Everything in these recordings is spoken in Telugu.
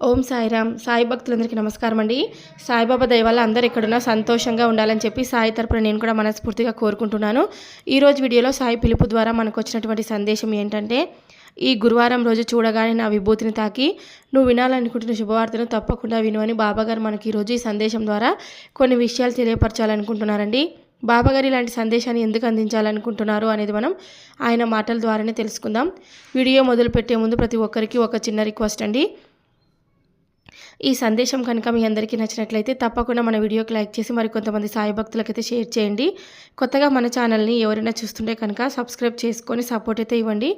ఓం సాయిరామ్. సాయి భక్తులందరికీ నమస్కారం అండి. సాయిబాబా దయ అందరూ అందరు ఎక్కడున్నా సంతోషంగా ఉండాలని చెప్పి సాయి తరపున నేను కూడా మనస్ఫూర్తిగా కోరుకుంటున్నాను. ఈరోజు వీడియోలో సాయి పిలుపు ద్వారా మనకు వచ్చినటువంటి సందేశం ఏంటంటే ఈ గురువారం రోజు చూడగానే నా విభూతిని తాకి నువ్వు వినాలనుకుంటున్న శుభవార్తను తప్పకుండా విను అని బాబాగారు మనకి ఈరోజు ఈ సందేశం ద్వారా కొన్ని విషయాలు తెలియపరచాలనుకుంటున్నారండి. బాబాగారు ఇలాంటి సందేశాన్ని ఎందుకు అందించాలనుకుంటున్నారు అనేది మనం ఆయన మాటల ద్వారానే తెలుసుకుందాం. వీడియో మొదలుపెట్టే ముందు ప్రతి ఒక్కరికి ఒక చిన్న రిక్వెస్ట్ అండి. ఈ సందేశం కనుక మీ అందరికీ నచ్చినట్లయితే తప్పకుండా మన వీడియోకి లైక్ చేసి మరి కొంతమంది సాయి భక్తులకైతే షేర్ చేయండి. కొత్తగా మన ఛానల్ని ఎవరైనా చూస్తుంటే కనుక సబ్స్క్రైబ్ చేసుకొని సపోర్ట్ అయితే ఇవ్వండి.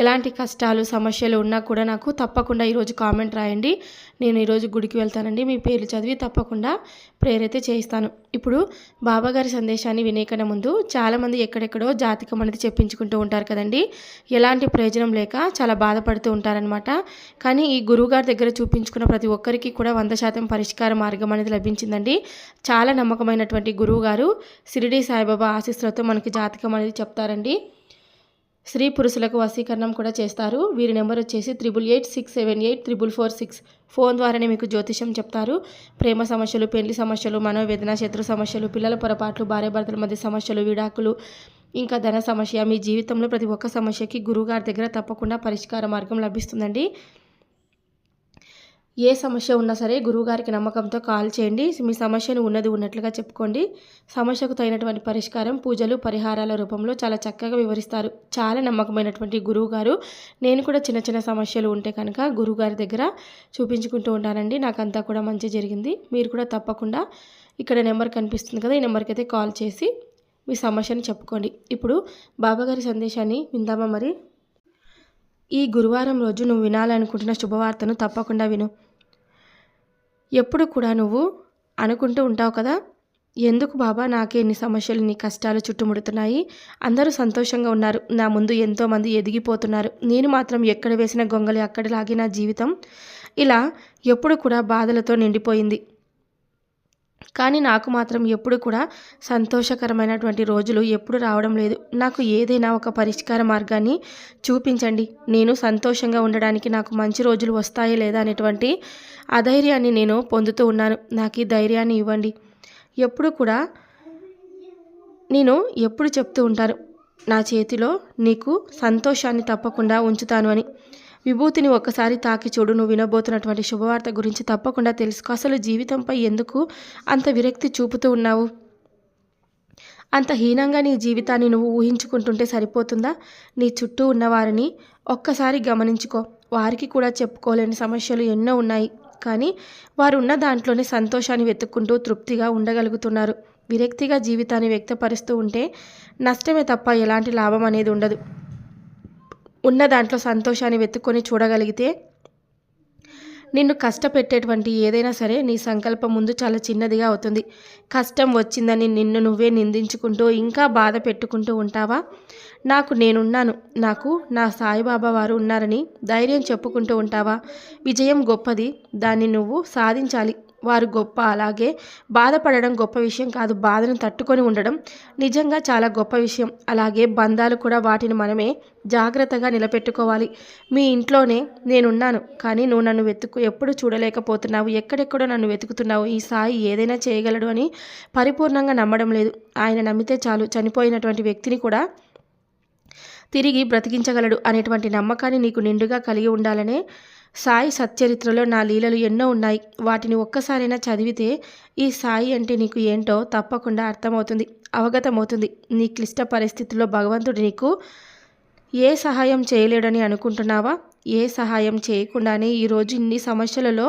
ఎలాంటి కష్టాలు సమస్యలు ఉన్నా కూడా నాకు తప్పకుండా ఈరోజు కామెంట్ రాయండి. నేను ఈరోజు గుడికి వెళ్తానండి. మీ పేర్లు చదివి తప్పకుండా ప్రేయర్ అయితే చేయిస్తాను. ఇప్పుడు బాబాగారి సందేశాన్ని వినేకన్నా ముందు చాలామంది ఎక్కడెక్కడో జాతకం అనేది చెప్పించుకుంటూ ఉంటారు కదండి. ఎలాంటి ప్రయోజనం లేక చాలా బాధపడుతూ ఉంటారనమాట కానీ ఈ గురువుగారి దగ్గర చూపించుకున్న ప్రతి ఒక్కరికి కూడా వంద శాతం పరిష్కార మార్గం అనేది లభించిందండి. చాలా నమ్మకమైనటువంటి గురువు గారు సిరిడి సాయిబాబా ఆశీస్సులతో మనకి జాతకం అనేది చెప్తారండి. స్త్రీ పురుషులకు వశీకరణం కూడా చేస్తారు. వీరి నెంబర్ వచ్చేసి triple eight six seven eight triple four six. Phone ద్వారానే మీకు జ్యోతిషం చెప్తారు. ప్రేమ సమస్యలు పెళ్ళి సమస్యలు మనోవేదన శత్రు సమస్యలు పిల్లల పొరపాట్లు భార్యాభర్తల మధ్య సమస్యలు విడాకులు ఇంకా ధన సమస్య. మీ జీవితంలో ప్రతి ఒక్క సమస్యకి గురువుగారి దగ్గర తప్పకుండా పరిష్కార మార్గం లభిస్తుందండి. ఏ సమస్య ఉన్నా సరే గురువుగారికి నమ్మకంతో కాల్ చేయండి. మీ సమస్యను ఉన్నది ఉన్నట్లుగా చెప్పుకోండి. సమస్యకు తగినటువంటి పరిష్కారం పూజలు పరిహారాల రూపంలో చాలా చక్కగా వివరిస్తారు. చాలా నమ్మకమైనటువంటి గురువు గారు నేను కూడా చిన్న చిన్న సమస్యలు ఉంటే కనుక గురువుగారి దగ్గర చూపించుకుంటూ ఉంటానండి నాకంతా కూడా మంచి జరిగింది. మీరు కూడా తప్పకుండా ఇక్కడ నెంబర్ కనిపిస్తుంది కదా ఈ నెంబర్కి అయితే కాల్ చేసి మీ సమస్యను చెప్పుకోండి. ఇప్పుడు బాబాగారి సందేశాన్ని విందామా మరి? ఈ గురువారం రోజు నువ్వు వినాలనుకుంటున్న శుభవార్తను తప్పకుండా విను. ఎప్పుడు కూడా నువ్వు అనుకుంటూ ఉంటావు కదా? ఎందుకు బాబా నాకే ఎన్ని సమస్యలు నీ కష్టాలు చుట్టుముడుతున్నాయి? అందరూ సంతోషంగా ఉన్నారు. నా ముందు ఎంతోమంది ఎదిగిపోతున్నారు. నేను మాత్రం ఎక్కడ వేసిన గొంగలి అక్కడ లాగి నా జీవితం. ఇలా ఎప్పుడు కూడా బాధలతో నిండిపోయింది. కానీ నాకు మాత్రం ఎప్పుడు కూడా సంతోషకరమైనటువంటి రోజులు ఎప్పుడు రావడం లేదు. నాకు ఏదైనా ఒక పరిష్కార మార్గాన్ని చూపించండి. నేను సంతోషంగా ఉండడానికి నాకు మంచి రోజులు వస్తాయో లేదా అనేటువంటి అధైర్యాన్ని నేను పొందుతూ ఉన్నాను. నాకు ఈ ధైర్యాన్ని ఇవ్వండి. ఎప్పుడు కూడా నేను ఎప్పుడు చెప్తూ ఉంటాను నా చేతిలో నీకు సంతోషాన్ని తప్పకుండా ఉంచుతాను అని. విభూతిని ఒక్కసారి తాకి చూడు నువ్వు వినబోతున్నటువంటి శుభవార్త గురించి తప్పకుండా తెలుసుకో. అసలు జీవితంపై ఎందుకు అంత విరక్తి చూపుతూ ఉన్నావు? అంత హీనంగా నీ జీవితాన్ని నువ్వు ఊహించుకుంటుంటే సరిపోతుందా? నీ చుట్టూ ఉన్నవారిని ఒక్కసారి గమనించుకో. వారికి కూడా చెప్పుకోలేని సమస్యలు ఎన్నో ఉన్నాయి. కానీ వారు ఉన్న దాంట్లోనే సంతోషాన్ని వెతుక్కుంటూ తృప్తిగా ఉండగలుగుతున్నారు. విరక్తిగా జీవితాన్ని వ్యక్తపరుస్తూ ఉంటే నష్టమే తప్ప ఎలాంటి లాభం అనేది ఉండదు. ఉన్న దాంట్లో సంతోషాన్ని వెతుక్కొని చూడగలిగితే నిన్ను కష్టపెట్టేటువంటి ఏదైనా సరే నీ సంకల్పం ముందు చాలా చిన్నదిగా అవుతుంది. కష్టం వచ్చిందని నిన్ను నువ్వే నిందించుకుంటూ ఇంకా బాధ పెట్టుకుంటూ ఉంటావా? నాకు నేనున్నాను. నాకు నా సాయిబాబా వారు ఉన్నారని ధైర్యం చెప్పుకుంటూ ఉంటావా? విజయం గొప్పది. దాన్ని నువ్వు సాధించాలి. వారు గొప్ప అలాగే బాధపడడం గొప్ప విషయం కాదు. బాధను తట్టుకొని ఉండడం నిజంగా చాలా గొప్ప విషయం. అలాగే బంధాలు కూడా వాటిని మనమే జాగ్రత్తగా నిలబెట్టుకోవాలి. మీ ఇంట్లోనే నేనున్నాను కానీ నువ్వు నన్ను వెతుకు ఎప్పుడు చూడలేకపోతున్నావు. ఎక్కడెక్కడో నన్ను వెతుకుతున్నావు. ఈ సాయి ఏదైనా చేయగలడు అని పరిపూర్ణంగా నమ్మడం లేదు. ఆయన నమ్మితే చాలు. చనిపోయినటువంటి వ్యక్తిని కూడా తిరిగి బ్రతికించగలడు అనేటువంటి నమ్మకాన్ని నీకు నిండుగా కలిగి ఉండాలనే సాయి సచ్చరిత్రలో నా లీలలు ఎన్నో ఉన్నాయి. వాటిని ఒక్కసారైనా చదివితే ఈ సాయి అంటే నీకు ఏంటో తప్పకుండా అర్థమవుతుంది అవగతమవుతుంది. నీ క్లిష్ట పరిస్థితుల్లో భగవంతుడు నీకు ఏ సహాయం చేయలేడని అనుకుంటున్నావా? ఏ సహాయం చేయకుండానే ఈరోజు ఇన్ని సమస్యలలో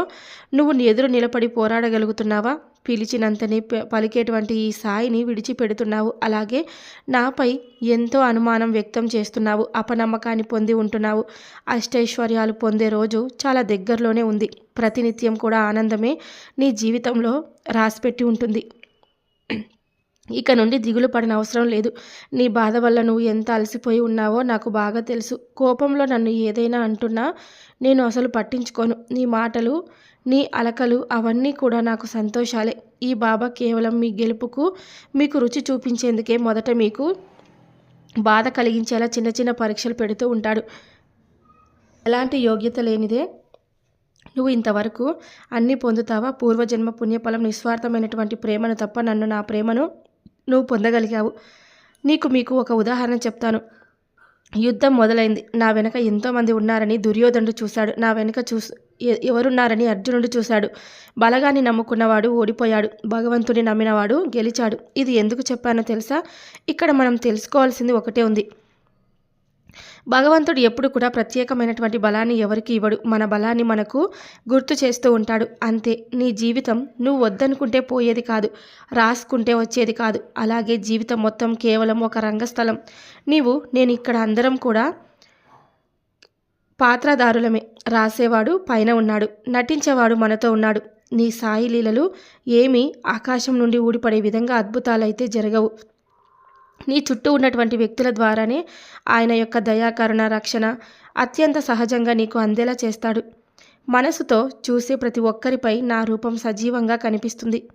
నువ్వు ఎదురు నిలబడి పోరాడగలుగుతున్నావా? పిలిచినంతని పలికేటువంటి ఈ సాయిని విడిచిపెడుతున్నావు. అలాగే నాపై ఎంతో అనుమానం వ్యక్తం చేస్తున్నావు. అపనమ్మకాన్ని పొంది ఉంటున్నావు. అష్టైశ్వర్యాలు పొందే రోజు చాలా దగ్గరలోనే ఉంది. ప్రతినిత్యం కూడా ఆనందమే నీ జీవితంలో రాసిపెట్టి ఉంటుంది. ఇక నుండి దిగులు పడిన అవసరం లేదు. నీ బాధ వల్ల నువ్వు ఎంత అలసిపోయి ఉన్నావో నాకు బాగా తెలుసు. కోపంలో నన్ను ఏదైనా అంటున్నా నేను అసలు పట్టించుకోను. నీ మాటలు నీ అలకలు అవన్నీ కూడా నాకు సంతోషాలే. ఈ బాబా కేవలం మీ గెలుపుకు మీకు రుచి చూపించేందుకే మొదట మీకు బాధ కలిగించేలా చిన్న చిన్న పరీక్షలు పెడుతూ ఉంటాడు. ఎలాంటి యోగ్యత లేనిదే నువ్వు ఇంతవరకు అన్నీ పొందుతావా? పూర్వజన్మ పుణ్యఫలం నిస్వార్థమైనటువంటి ప్రేమను తప్ప నన్ను నా ప్రేమను నువ్వు పొందగలిగావు. నీకు మీకు ఒక ఉదాహరణ చెప్తాను. యుద్ధం మొదలైంది. నా వెనక ఎంతోమంది ఉన్నారని దుర్యోధనుడు చూశాడు. నా వెనక చూసి ఎవరున్నారని అర్జునుడు చూశాడు. బలగాన్ని నమ్ముకున్నవాడు ఓడిపోయాడు. భగవంతుని నమ్మినవాడు గెలిచాడు. ఇది ఎందుకు చెప్పానో తెలుసా? ఇక్కడ మనం తెలుసుకోవాల్సింది ఒకటే ఉంది. భగవంతుడు ఎప్పుడు కూడా ప్రత్యేకమైనటువంటి బలాన్ని ఎవరికి ఇవ్వడు. మన బలాన్ని మనకు గుర్తు చేస్తూ ఉంటాడు. అంతే. నీ జీవితం నువ్వు వద్దనుకుంటే పోయేది కాదు. రాసుకుంటే వచ్చేది కాదు. అలాగే జీవితం మొత్తం కేవలం ఒక రంగస్థలం. నీవు నేను ఇక్కడ అందరం కూడా పాత్రధారులమే రాసేవాడు పైన ఉన్నాడు. నటించేవాడు మనతో ఉన్నాడు. నీ సాయి లీలలు ఏమీ ఆకాశం నుండి ఊడిపడే విధంగా అద్భుతాలైతే జరగవు. నీ చుట్టూ ఉన్నటువంటి వ్యక్తుల ద్వారానే ఆయన యొక్క దయాకరుణ రక్షణ అత్యంత సహజంగా నీకు అందేలా చేస్తాడు. మనసుతో చూసే ప్రతి ఒక్కరిపై నా రూపం సజీవంగా కనిపిస్తుంది.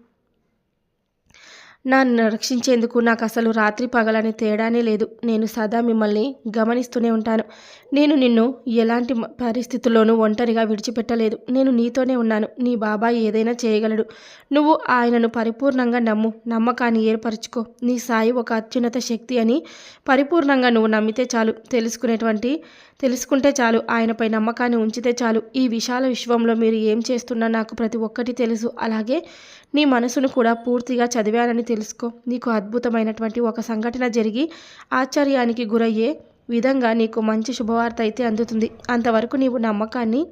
నన్ను రక్షించేందుకు నాకు అసలు రాత్రి పగలని తేడానే లేదు. నేను సదా మిమ్మల్ని గమనిస్తూనే ఉంటాను. నేను నిన్ను ఎలాంటి పరిస్థితుల్లోనూ ఒంటరిగా విడిచిపెట్టలేదు. నేను నీతోనే ఉన్నాను. నీ బాబాయ్ ఏదైనా చేయగలడు. నువ్వు ఆయనను పరిపూర్ణంగా నమ్ము నమ్మకాన్ని ఏర్పరచుకో. నీ సాయి ఒక అత్యున్నత శక్తి అని పరిపూర్ణంగా నువ్వు నమ్మితే చాలు. తెలుసుకునేటువంటి తెలుసుకుంటే చాలు. ఆయనపై నమ్మకాన్ని ఉంచితే చాలు. ఈ విశాల విశ్వంలో మీరు ఏం చేస్తున్నా నాకు ప్రతి ఒక్కటి తెలుసు. అలాగే నీ మనసును కూడా పూర్తిగా చదివానని తెలుసుకో. నీకు అద్భుతమైనటువంటి ఒక సంఘటన జరిగి ఆశ్చర్యానికి గురయ్యే విధంగా నీకు మంచి శుభవార్త అయితే అందుతుంది. అంతవరకు నీవు నమ్మకాన్ని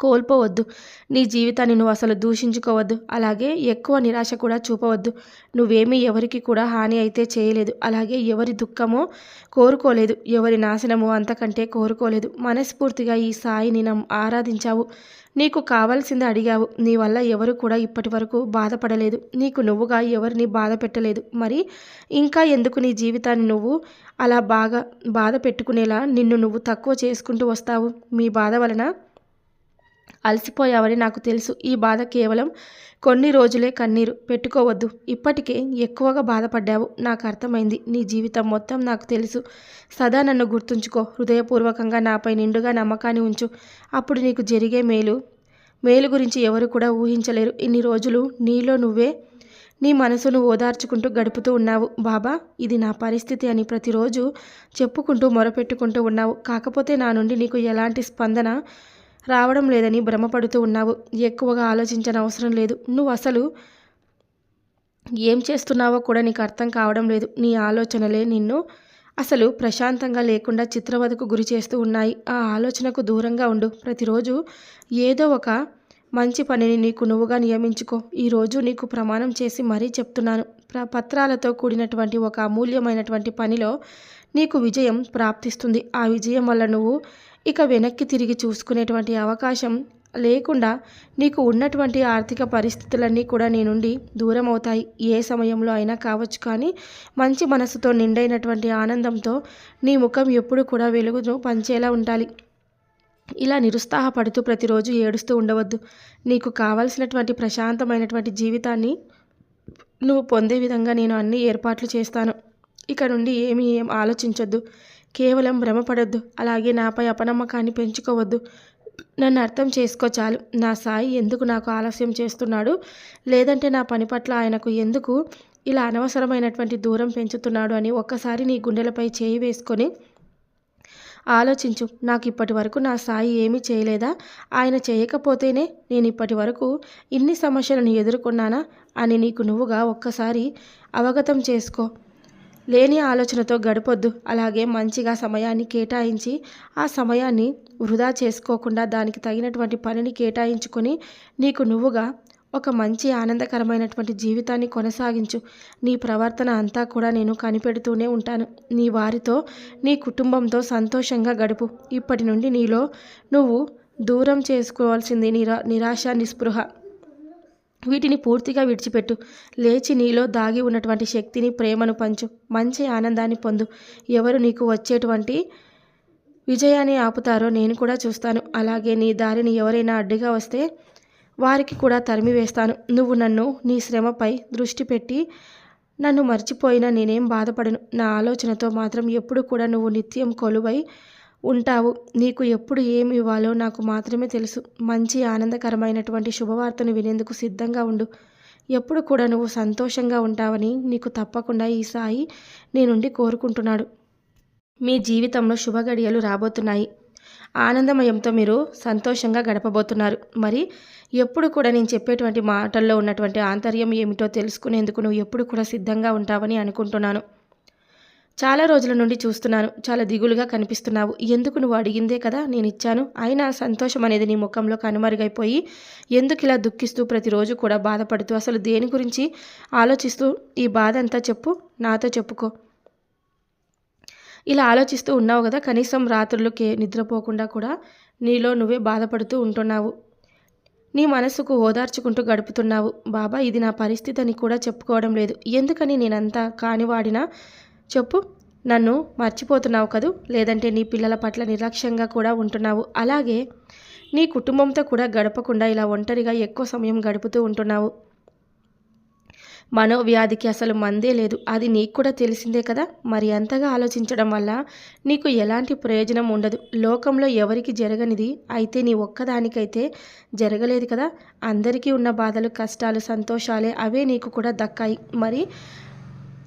కోల్పోవద్దు. నీ జీవితాన్ని నువ్వు అసలు దూషించుకోవద్దు. అలాగే ఎక్కువ నిరాశ కూడా చూపవద్దు. నువ్వేమీ ఎవరికి కూడా హాని అయితే చేయలేదు. అలాగే ఎవరి దుఃఖమో కోరుకోలేదు. ఎవరి నాశనమో అంతకంటే కోరుకోలేదు. మనస్ఫూర్తిగా ఈ సాయిని నమ్ ఆరాధించావు. నీకు కావాల్సింది అడిగావు. నీ వల్ల ఎవరు కూడా ఇప్పటి వరకు బాధపడలేదు. నీకు నువ్వుగా ఎవరిని బాధ పెట్టలేదు. మరి ఇంకా ఎందుకు నీ జీవితాన్ని నువ్వు అలా బాగా బాధ పెట్టుకునేలా నిన్ను నువ్వు తక్కువ చేసుకుంటూ వస్తావు? మీ బాధ వలన అలసిపోయావని నాకు తెలుసు. ఈ బాధ కేవలం కొన్ని రోజులే కన్నీరు. పెట్టుకోవద్దు. ఇప్పటికే ఎక్కువగా బాధపడ్డావు. నాకు అర్థమైంది. నీ జీవితం మొత్తం నాకు తెలుసు. సదా నన్ను గుర్తుంచుకో. హృదయపూర్వకంగా నాపై నిండుగా నమ్మకాన్ని ఉంచు. అప్పుడు నీకు జరిగే మేలు. మేలు గురించి ఎవరు కూడా ఊహించలేరు. ఇన్ని రోజులు నీలో నువ్వే నీ మనసును ఓదార్చుకుంటూ గడుపుతూ ఉన్నావు. బాబా ఇది నా పరిస్థితి అని ప్రతిరోజు చెప్పుకుంటూ మొరపెట్టుకుంటూ ఉన్నావు. కాకపోతే నా నుండి నీకు ఎలాంటి స్పందన రావడం లేదని భ్రమపడుతూ ఉన్నావు. ఎక్కువగా ఆలోచించని అవసరం లేదు. నువ్వు అసలు ఏం చేస్తున్నావో కూడా నీకు అర్థం కావడం లేదు. నీ ఆలోచనలే నిన్ను అసలు ప్రశాంతంగా లేకుండా చిత్రవదకు గురి చేస్తూ ఉన్నాయి. ఆ ఆలోచనకు దూరంగా ఉండు. ప్రతిరోజు ఏదో ఒక మంచి పనిని నీకు నువ్వుగా నియమించుకో. ఈరోజు నీకు ప్రమాణం చేసి మరీ చెప్తున్నాను. ప్ర పత్రాలతో కూడినటువంటి ఒక అమూల్యమైనటువంటి పనిలో నీకు విజయం ప్రాప్తిస్తుంది. ఆ విజయం వల్ల నువ్వు ఇక వెనక్కి తిరిగి చూసుకునేటువంటి అవకాశం లేకుండా నీకు ఉన్నటువంటి ఆర్థిక పరిస్థితులన్నీ కూడా నీ నుండి దూరం అవుతాయి ఏ సమయంలో అయినా కావచ్చు కానీ మంచి మనసుతో నిండైనటువంటి ఆనందంతో నీ ముఖం ఎప్పుడు కూడా వెలుగును పంచేలా ఉండాలి. ఇలా నిరుత్సాహపడుతూ ప్రతిరోజు ఏడుస్తూ ఉండవద్దు. నీకు కావలసినటువంటి ప్రశాంతమైనటువంటి జీవితాన్ని నువ్వు పొందే విధంగా నేను అన్ని ఏర్పాట్లు చేస్తాను. ఇక నుండి ఏమీ ఏం ఆలోచించొద్దు. కేవలం భ్రమపడొద్దు. అలాగే నాపై అపనమ్మకాన్ని పెంచుకోవద్దు. నన్ను అర్థం చేసుకో చాలు. నా సాయి ఎందుకు నాకు ఆలస్యం చేస్తున్నాడు? లేదంటే నా పని పట్ల ఆయనకు ఎందుకు ఇలా అనవసరమైనటువంటి దూరం పెంచుతున్నాడు అని ఒక్కసారి నీ గుండెలపై చేయి వేసుకొని ఆలోచించు. నాకు ఇప్పటి వరకు నా సాయి ఏమీ చేయలేదా? ఆయన చేయకపోతేనే నేను ఇప్పటి వరకు ఇన్ని సమస్యలను ఎదుర్కొన్నానా? అని నీకు నువ్వుగా ఒక్కసారి అవగతం చేసుకో. లేని ఆలోచనతో గడపొద్దు. అలాగే మంచిగా సమయాన్ని కేటాయించి ఆ సమయాన్ని వృధా చేసుకోకుండా దానికి తగినటువంటి పనిని కేటాయించుకొని నీకు నువ్వుగా ఒక మంచి ఆనందకరమైనటువంటి జీవితాన్ని కొనసాగించు. నీ ప్రవర్తన అంతా కూడా నేను కనిపెడుతూనే ఉంటాను. నీ వారితో నీ కుటుంబంతో సంతోషంగా గడుపు. ఇప్పటి నుండి నీలో నువ్వు దూరం చేసుకోవాల్సింది నిరా నిరాశ నిస్పృహ. వీటిని పూర్తిగా విడిచిపెట్టు. లేచి నీలో దాగి ఉన్నటువంటి శక్తిని ప్రేమను పంచు. మంచి ఆనందాన్ని పొందు. ఎవరు నీకు వచ్చేటువంటి విజయాన్ని ఆపుతారో నేను కూడా చూస్తాను. అలాగే నీ దారిని ఎవరైనా అడ్డుగా వస్తే వారికి కూడా తరిమి వేస్తాను. నువ్వు నన్ను నీ శ్రమపై దృష్టి పెట్టి నన్ను మర్చిపోయినా నేనేం బాధపడను. నా ఆలోచనతో మాత్రం ఎప్పుడు కూడా నువ్వు నిత్యం కొలువై ఉంటావు. నీకు ఎప్పుడు ఏమి ఇవ్వాలో నాకు మాత్రమే తెలుసు. మంచి ఆనందకరమైనటువంటి శుభవార్తను వినేందుకు సిద్ధంగా ఉండు. ఎప్పుడు కూడా నువ్వు సంతోషంగా ఉంటావని నీకు తప్పకుండా ఈ సాయి నీనుండి కోరుకుంటున్నాడు. మీ జీవితంలో శుభగడియలు రాబోతున్నాయి. ఆనందమయంతో మీరు సంతోషంగా గడపబోతున్నారు. మరి ఎప్పుడు కూడా నేను చెప్పేటువంటి మాటల్లో ఉన్నటువంటి ఆంతర్యం ఏమిటో తెలుసుకునేందుకు నువ్వు ఎప్పుడు కూడా సిద్ధంగా ఉంటావని అనుకుంటున్నాను. చాలా రోజుల నుండి చూస్తున్నాను. చాలా దిగులుగా కనిపిస్తున్నావు. ఎందుకు నువ్వు అడిగిందే కదా నేను ఇచ్చాను అయినా సంతోషం అనేది నీ ముఖంలో కనుమరుగైపోయి ఎందుకు ఇలా దుఃఖిస్తూ ప్రతిరోజు కూడా బాధపడుతూ అసలు దేని గురించి ఆలోచిస్తూ ఈ బాధ అంతా చెప్పు. నాతో చెప్పుకో. ఇలా ఆలోచిస్తూ ఉన్నావు కదా కనీసం రాత్రులు నిద్రపోకుండా కూడా నీలో నువ్వే బాధపడుతూ ఉంటున్నావు. నీ మనసుకు ఓదార్చుకుంటూ గడుపుతున్నావు. బాబా ఇది నా పరిస్థితి అని కూడా చెప్పుకోవడం లేదు. ఎందుకని నేనంతా కానివాడినా చెప్పు. నన్ను మర్చిపోతున్నావు కదూ? లేదంటే నీ పిల్లల పట్ల నిర్లక్ష్యంగా కూడా ఉంటున్నావు. అలాగే నీ కుటుంబంతో కూడా గడపకుండా ఇలా ఒంటరిగా ఎక్కువ సమయం గడుపుతూ ఉంటున్నావు. మనోవ్యాధికి అసలు మందే లేదు. అది నీకు కూడా తెలిసిందే కదా? మరి అంతగా ఆలోచించడం వల్ల నీకు ఎలాంటి ప్రయోజనం ఉండదు. లోకంలో ఎవరికి జరగనిది అయితే నీ ఒక్కదానికైతే జరగలేదు కదా? అందరికీ ఉన్న బాధలు కష్టాలు సంతోషాలే అవే నీకు కూడా దక్కాయి. మరి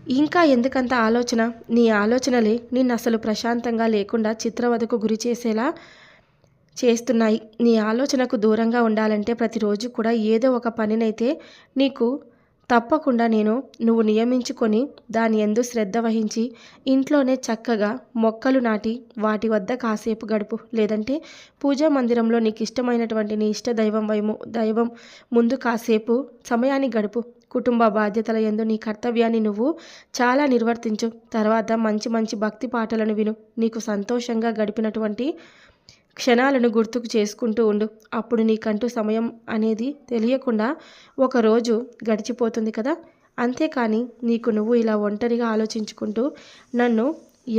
ఇంకా ఎందుకంత ఆలోచన? నీ ఆలోచనలే నిన్ను అసలు ప్రశాంతంగా లేకుండా చిత్రవధకు గురి చేసేలా చేస్తున్నాయి. నీ ఆలోచనకు దూరంగా ఉండాలంటే ప్రతిరోజు కూడా ఏదో ఒక పనినైతే నీకు తప్పకుండా నేను నువ్వు నియమించుకొని దాని ఎందు శ్రద్ధ వహించి ఇంట్లోనే చక్కగా మొక్కలు నాటి వాటి వద్ద కాసేపు గడుపు. లేదంటే పూజా మందిరంలో నీకు ఇష్టమైనటువంటి నీ ఇష్ట దైవం వైము దైవం ముందు కాసేపు సమయాన్ని గడుపు. కుటుంబ బాధ్యతల ఎందు నీ కర్తవ్యాన్ని నువ్వు చాలా నిర్వర్తించు. తర్వాత మంచి మంచి భక్తి పాటలను విను. నీకు సంతోషంగా గడిపినటువంటి క్షణాలను గుర్తుకు చేసుకుంటూ ఉండు. అప్పుడు నీకంటూ సమయం అనేది తెలియకుండా ఒకరోజు గడిచిపోతుంది కదా? అంతేకాని నీకు నువ్వు ఇలా ఒంటరిగా ఆలోచించుకుంటూ నన్ను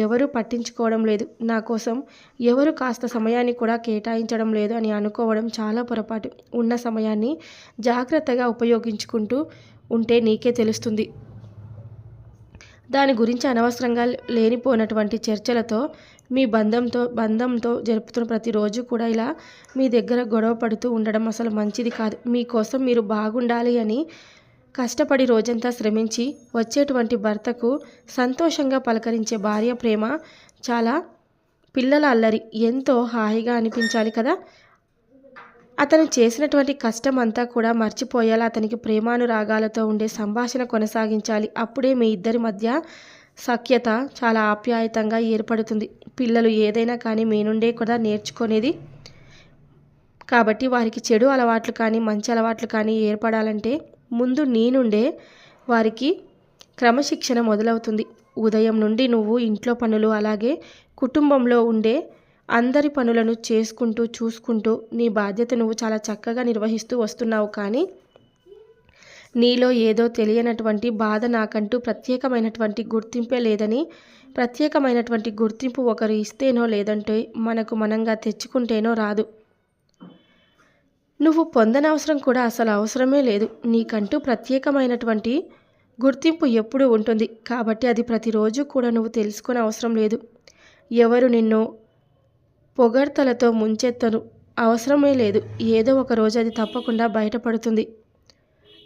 ఎవరు పట్టించుకోవడం లేదు. నా కోసం ఎవరు కాస్త సమయాన్ని కూడా కేటాయించడం లేదు అని అనుకోవడం చాలా పొరపాటు. ఉన్న సమయాన్ని జాగ్రత్తగా ఉపయోగించుకుంటూ ఉంటే నీకే తెలుస్తుంది. దాని గురించి అనవసరంగా లేనిపోయినటువంటి చర్చలతో మీ బంధంతో బంధంతో జరుపుతున్న ప్రతిరోజు కూడా ఇలా మీ దగ్గర గొడవ పడుతూ ఉండడం అసలు మంచిది కాదు. మీకోసం మీరు బాగుండాలి అని కష్టపడి రోజంతా శ్రమించి వచ్చేటువంటి భర్తకు సంతోషంగా పలకరించే భార్య ప్రేమ చాలా పిల్లల అల్లరి. ఎంతో హాయిగా అనిపించాలి కదా? అతను చేసినటువంటి కష్టం అంతా కూడా మర్చిపోయేలా? అతనికి ప్రేమానురాగాలతో ఉండే సంభాషణ కొనసాగించాలి. అప్పుడే మీ ఇద్దరి మధ్య సఖ్యత చాలా ఆప్యాయతంగా ఏర్పడుతుంది. పిల్లలు ఏదైనా కానీ మీ నుండే కూడా నేర్చుకునేది. కాబట్టి వారికి చెడు అలవాట్లు కానీ మంచి అలవాట్లు కానీ ఏర్పడాలంటే ముందు నీ నుండే వారికి క్రమశిక్షణ మొదలవుతుంది. ఉదయం నుండి నువ్వు ఇంట్లో పనులు అలాగే కుటుంబంలో ఉండే అందరి పనులను చేసుకుంటూ చూసుకుంటూ నీ బాధ్యత నువ్వు చాలా చక్కగా నిర్వహిస్తూ వస్తున్నావు కానీ నీలో ఏదో తెలియనటువంటి బాధ నాకంటూ ప్రత్యేకమైనటువంటి గుర్తింపే లేదని ప్రత్యేకమైనటువంటి గుర్తింపు ఒకరు ఇస్తేనో లేదంటే మనకు మనంగా తెచ్చుకుంటేనో రాదు. నువ్వు పొందనవసరం కూడా అసలు అవసరమే లేదు. నీకంటూ ప్రత్యేకమైనటువంటి గుర్తింపు ఎప్పుడూ ఉంటుంది. కాబట్టి అది ప్రతిరోజు కూడా నువ్వు తెలుసుకునే అవసరం లేదు. ఎవరు నిన్ను పొగడ్తలతో ముంచెత్తను. అవసరమే లేదు. ఏదో ఒక రోజు అది తప్పకుండా బయటపడుతుంది.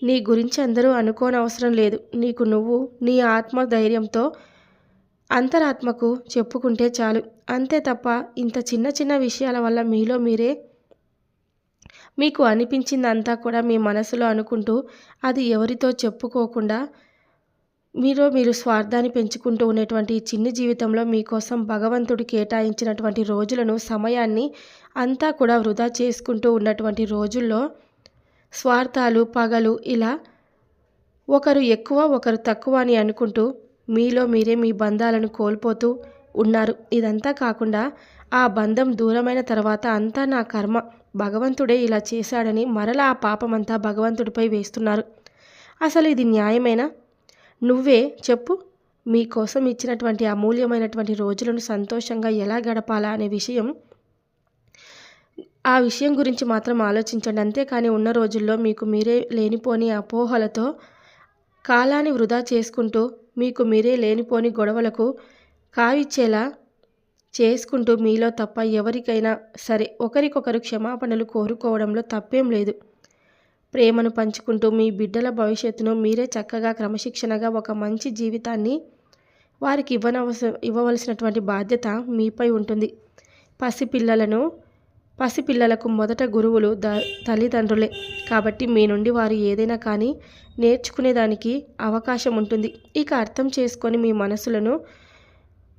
నీ గురించి అందరూ అనుకోనవసరం లేదు. నీకు నువ్వు నీ ఆత్మ ధైర్యంతో అంతరాత్మకు చెప్పుకుంటే చాలు. అంతే తప్ప ఇంత చిన్న చిన్న విషయాల వల్ల మీలో మీరే మీకు అనిపించిందంతా కూడా మీ మనసులో అనుకుంటూ అది ఎవరితో చెప్పుకోకుండా మీరు మీరు స్వార్థాన్ని పెంచుకుంటూ ఉండేటువంటి ఈ చిన్ని జీవితంలో మీకోసం భగవంతుడు కేటాయించినటువంటి రోజులను సమయాన్ని అంతా కూడా వృధా చేసుకుంటూ ఉన్నటువంటి రోజుల్లో స్వార్థాలు పగలు ఇలా ఒకరు ఎక్కువ ఒకరు తక్కువ అని అనుకుంటూ మీలో మీరే మీ బంధాలను కోల్పోతూ ఉన్నారు. ఇదంతా కాకుండా ఆ బంధం దూరమైన తర్వాత అంతా నా కర్మ. భగవంతుడే ఇలా చేశాడని మరలా ఆ పాపమంతా భగవంతుడిపై వేస్తున్నారు. అసలు ఇది న్యాయమేనా? నువ్వే చెప్పు. మీకోసం ఇచ్చినటువంటి అమూల్యమైనటువంటి రోజులను సంతోషంగా ఎలా గడపాలా అనే విషయం. ఆ విషయం గురించి మాత్రం ఆలోచించండి. అంతేకాని ఉన్న రోజుల్లో మీకు మీరే లేనిపోని అపోహలతో కాలాన్ని వృధా చేసుకుంటూ మీకు మీరే లేనిపోని గొడవలకు కావిచ్చేలా చేసుకుంటూ మీలో తప్ప ఎవరికైనా సరే ఒకరికొకరు క్షమాపణలు కోరుకోవడంలో తప్పేం లేదు. ప్రేమను పంచుకుంటూ మీ బిడ్డల భవిష్యత్తును మీరే చక్కగా క్రమశిక్షణగా ఒక మంచి జీవితాన్ని వారికి ఇవ్వనవస ఇవ్వవలసినటువంటి బాధ్యత మీపై ఉంటుంది. పసిపిల్లలను పసిపిల్లలకు మొదట గురువులు ద తల్లిదండ్రులే. కాబట్టి మీ నుండి వారు ఏదైనా కానీ నేర్చుకునేదానికి అవకాశం ఉంటుంది. ఇక అర్థం చేసుకొని మీ మనసులను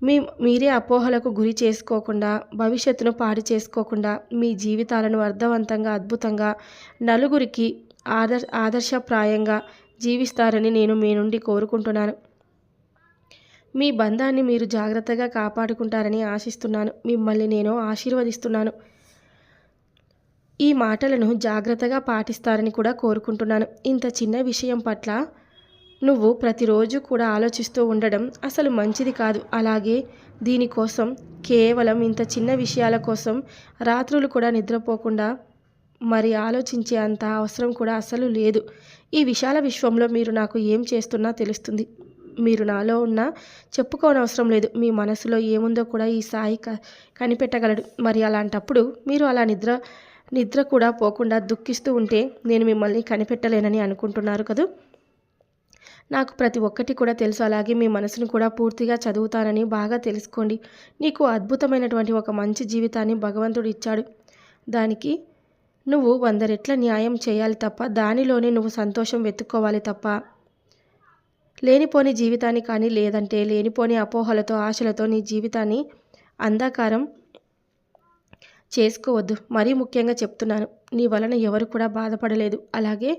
మీ మీరే అపోహలకు గురి చేసుకోకుండా భవిష్యత్తును పాడు చేసుకోకుండా మీ జీవితాలను అర్థవంతంగా అద్భుతంగా నలుగురికి ఆదర్ ఆదర్శప్రాయంగా జీవిస్తారని నేను మీ నుండి కోరుకుంటున్నాను. మీ బంధాన్ని మీరు జాగ్రత్తగా కాపాడుకుంటారని ఆశిస్తున్నాను. మిమ్మల్ని నేను ఆశీర్వదిస్తున్నాను. ఈ మాటలను జాగ్రత్తగా పాటిస్తారని కూడా కోరుకుంటున్నాను. ఇంత చిన్న విషయం పట్ల నువ్వు ప్రతిరోజు కూడా ఆలోచిస్తూ ఉండడం అసలు మంచిది కాదు. అలాగే దీనికోసం కేవలం ఇంత చిన్న విషయాల కోసం రాత్రులు కూడా నిద్రపోకుండా మరి ఆలోచించే అంత అవసరం కూడా అసలు లేదు. ఈ విశాల విశ్వంలో మీరు నాకు ఏం చేస్తున్నా తెలుస్తుంది. మీరు నాలో ఉన్న చెప్పుకోనవసరం లేదు. మీ మనసులో ఏముందో కూడా ఈ సాయి క కనిపెట్టగలడు. మరి అలాంటప్పుడు మీరు అలా నిద్ర నిద్ర కూడా పోకుండా దుఃఖిస్తూ ఉంటే నేను మిమ్మల్ని కనిపెట్టలేనని అనుకుంటున్నారు కదూ? నాకు ప్రతి ఒక్కటి కూడా తెలుసు. అలాగే మీ మనసును కూడా పూర్తిగా చదువుతానని బాగా తెలుసుకోండి. నీకు అద్భుతమైనటువంటి ఒక మంచి జీవితాన్ని భగవంతుడు ఇచ్చాడు. దానికి నువ్వు వంద రెట్ల న్యాయం చేయాలి తప్ప దానిలోనే నువ్వు సంతోషం వెతుక్కోవాలి తప్ప. లేనిపోని జీవితాన్ని కానీ లేదంటే లేనిపోని అపోహలతో ఆశలతో నీ జీవితాన్ని అంధకారం చేసుకోవద్దు. మరీ ముఖ్యంగా చెప్తున్నాను. నీ వలన ఎవరు కూడా బాధపడలేదు. అలాగే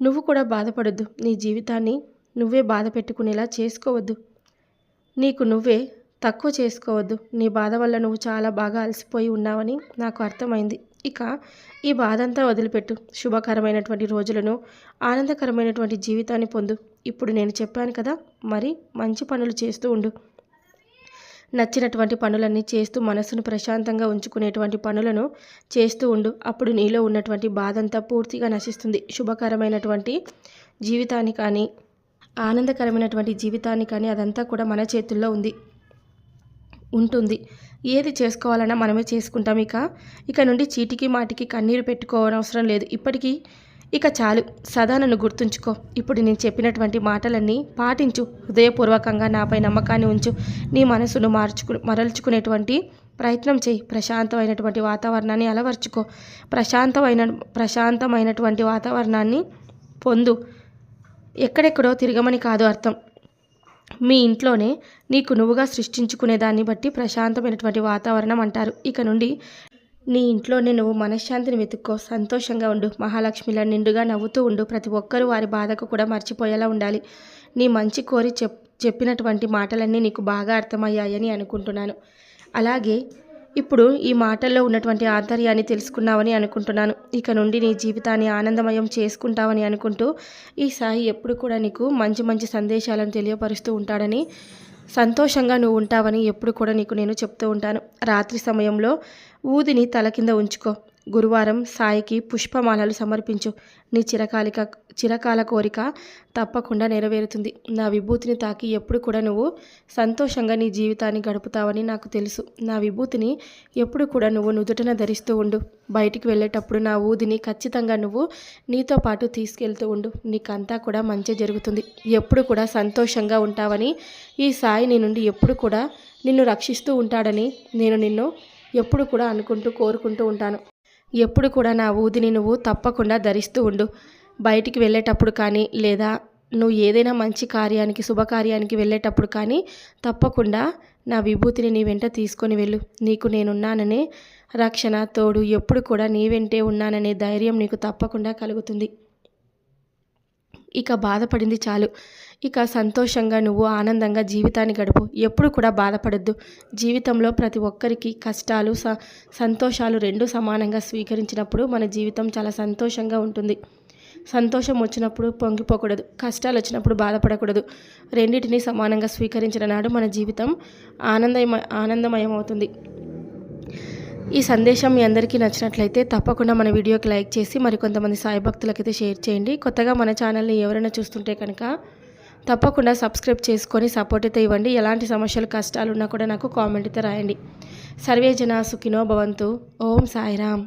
నువ్వు కూడా బాధపడద్దు. నీ జీవితాన్ని నువ్వే బాధ పెట్టుకునేలా చేసుకోవద్దు. నీకు నువ్వే తక్కువ చేసుకోవద్దు. నీ బాధ వల్ల నువ్వు చాలా బాగా అలసిపోయి ఉన్నావని నాకు అర్థమైంది. ఇక ఈ బాధంతా వదిలిపెట్టు. శుభకరమైనటువంటి రోజులను ఆనందకరమైనటువంటి జీవితాన్ని పొందు. ఇప్పుడు నేను చెప్పాను కదా మరి మంచి పనులు చేస్తూ ఉండు. నచ్చినటువంటి పనులన్నీ చేస్తూ మనసును ప్రశాంతంగా ఉంచుకునేటువంటి పనులను చేస్తూ ఉండు. అప్పుడు నీలో ఉన్నటువంటి బాధంతా పూర్తిగా నశిస్తుంది. శుభకరమైనటువంటి జీవితాన్ని కానీ ఆనందకరమైనటువంటి జీవితాన్ని కానీ అదంతా కూడా మన చేతుల్లో ఉంది ఉంటుంది. ఏది చేసుకోవాలన్నా మనమే చేసుకుంటాం ఇక. ఇక నుండి చీటికి మాటికి కన్నీరు పెట్టుకోవనవసరం లేదు. ఇప్పటికీ ఇక చాలు సదా నన్ను గుర్తుంచుకో. ఇప్పుడు నేను చెప్పినటువంటి మాటలన్నీ పాటించు. హృదయపూర్వకంగా నాపై నమ్మకాన్ని ఉంచు. నీ మనసును మార్చుకు మరల్చుకునేటువంటి ప్రయత్నం చేయి. ప్రశాంతమైనటువంటి వాతావరణాన్ని అలవర్చుకో. ప్రశాంతమైన ప్రశాంతమైనటువంటి వాతావరణాన్ని పొందు. ఎక్కడెక్కడో తిరగమని కాదు అర్థం. మీ ఇంట్లోనే నీకు నువ్వుగా సృష్టించుకునే దాన్ని బట్టి ప్రశాంతమైనటువంటి వాతావరణం అంటారు. ఇక నుండి నీ ఇంట్లోనే నువ్వు మనశ్శాంతిని వెతుక్కో సంతోషంగా ఉండు. మహాలక్ష్మిలా నిండుగా నవ్వుతూ ఉండు. ప్రతి ఒక్కరూ వారి బాధకు కూడా మర్చిపోయేలా ఉండాలి. నీ మంచి కోరి చెప్ చెప్పినటువంటి మాటలన్నీ నీకు బాగా అర్థమయ్యాయని అనుకుంటున్నాను. అలాగే ఇప్పుడు ఈ మాటల్లో ఉన్నటువంటి ఆంతర్యాన్ని తెలుసుకున్నావని అనుకుంటున్నాను. ఇక నుండి నీ జీవితాన్ని ఆనందమయం చేసుకుంటావని అనుకుంటూ ఈ సాయి ఎప్పుడు కూడా నీకు మంచి మంచి సందేశాలను తెలియపరుస్తూ ఉంటాడని సంతోషంగా నువ్వు ఉంటావని ఎప్పుడు కూడా నీకు నేను చెప్తూ ఉంటాను. రాత్రి సమయంలో ఊదిని తల కింద ఉంచుకో. గురువారం సాయికి పుష్పమాలలు సమర్పించు. నీ చిరకాలిక చిరకాల కోరిక తప్పకుండా నెరవేరుతుంది. నా విభూతిని తాకి ఎప్పుడు కూడా నువ్వు సంతోషంగా నీ జీవితాన్ని గడుపుతావని నాకు తెలుసు. నా విభూతిని ఎప్పుడు కూడా నువ్వు నుదుటన ధరిస్తూ ఉండు. బయటికి వెళ్ళేటప్పుడు నా ఊదిని ఖచ్చితంగా నువ్వు నీతో పాటు తీసుకెళ్తూ ఉండు. నీకంతా కూడా మంచి జరుగుతుంది. ఎప్పుడు కూడా సంతోషంగా ఉంటావని ఈ సాయి నీ నుండి ఎప్పుడు కూడా నిన్ను రక్షిస్తూ ఉంటాడని నేను నిన్ను ఎప్పుడు కూడా అనుకుంటూ కోరుకుంటూ ఉంటాను. ఎప్పుడు కూడా నా ఊదిని నువ్వు తప్పకుండా ధరిస్తూ ఉండు. బయటికి వెళ్ళేటప్పుడు కానీ లేదా నువ్వు ఏదైనా మంచి కార్యానికి శుభకార్యానికి వెళ్ళేటప్పుడు కానీ తప్పకుండా నా విభూతిని నీ వెంట తీసుకొని వెళ్ళు. నీకు నేనున్నాననే రక్షణ తోడు ఎప్పుడు కూడా నీ వెంటే ఉన్నాననే ధైర్యం నీకు తప్పకుండా కలుగుతుంది. ఇక బాధపడింది చాలు. ఇక సంతోషంగా నువ్వు ఆనందంగా జీవితాన్ని గడుపు. ఎప్పుడు కూడా బాధపడద్దు. జీవితంలో ప్రతి ఒక్కరికి కష్టాలు స సంతోషాలు రెండు సమానంగా స్వీకరించినప్పుడు మన జీవితం చాలా సంతోషంగా ఉంటుంది. సంతోషం వచ్చినప్పుడు పొంగిపోకూడదు. కష్టాలు వచ్చినప్పుడు బాధపడకూడదు. రెండింటినీ సమానంగా స్వీకరించిన నాడు మన జీవితం ఆనందమయ ఆనందమయం అవుతుంది ఈ సందేశం మీ అందరికీ నచ్చినట్లయితే తప్పకుండా మన వీడియోకి లైక్ చేసి మరికొంతమంది సాయి భక్తులకైతే షేర్ చేయండి. కొత్తగా మన ఛానల్ని ఎవరైనా చూస్తుంటే కనుక తప్పకుండా సబ్స్క్రైబ్ చేసుకొని సపోర్ట్ అయితే ఇవ్వండి. ఎలాంటి సమస్యలు కష్టాలు ఉన్నా కూడా నాకు కామెంట్ అయితే రాయండి. సర్వే జనా సుఖినో భవంతు. ఓం సాయిరామ్.